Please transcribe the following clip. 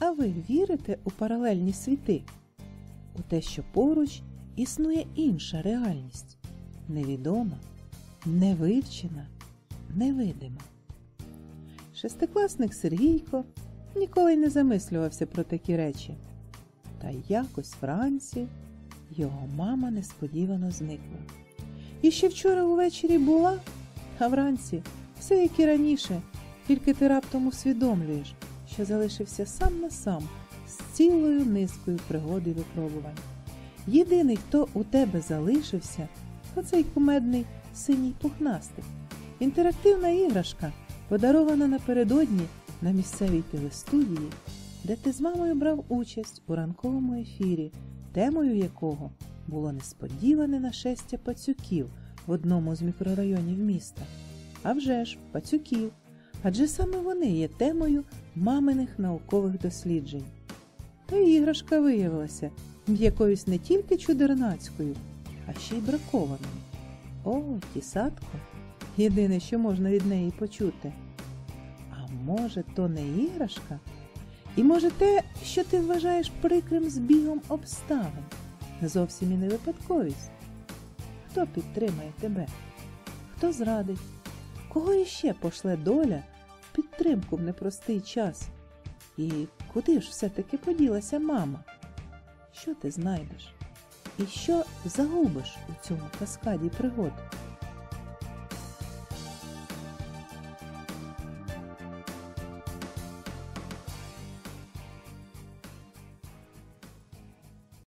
А ви вірите у паралельні світи? У те, що поруч існує інша реальність, невідома, невивчена, невидима. Шестикласник Сергійко ніколи не замислювався про такі речі. Та якось вранці його мама несподівано зникла. І ще вчора увечері була, а вранці все як і раніше, тільки ти раптом усвідомлюєш, що залишився сам на сам з цілою низкою пригод і випробувань. Єдиний, хто у тебе залишився, оцей кумедний синій пухнастик. Інтерактивна іграшка, подарована напередодні на місцевій телестудії, де ти з мамою брав участь у ранковому ефірі, темою якого було несподіване нашестя пацюків в одному з мікрорайонів міста. А вже ж, пацюків, адже саме вони є темою маминих наукових досліджень. Та іграшка виявилася якоюсь не тільки чудернацькою, а ще й бракованою. О, тісатко, єдине, що можна від неї почути. А може, то не іграшка? І може те, що ти вважаєш прикрим збігом обставин, зовсім і не випадковість? Хто підтримає тебе? Хто зрадить? Кого іще пошле доля в підтримку в непростий час? І куди ж все-таки поділася мама? Що ти знайдеш? І що загубиш у цьому каскаді пригод?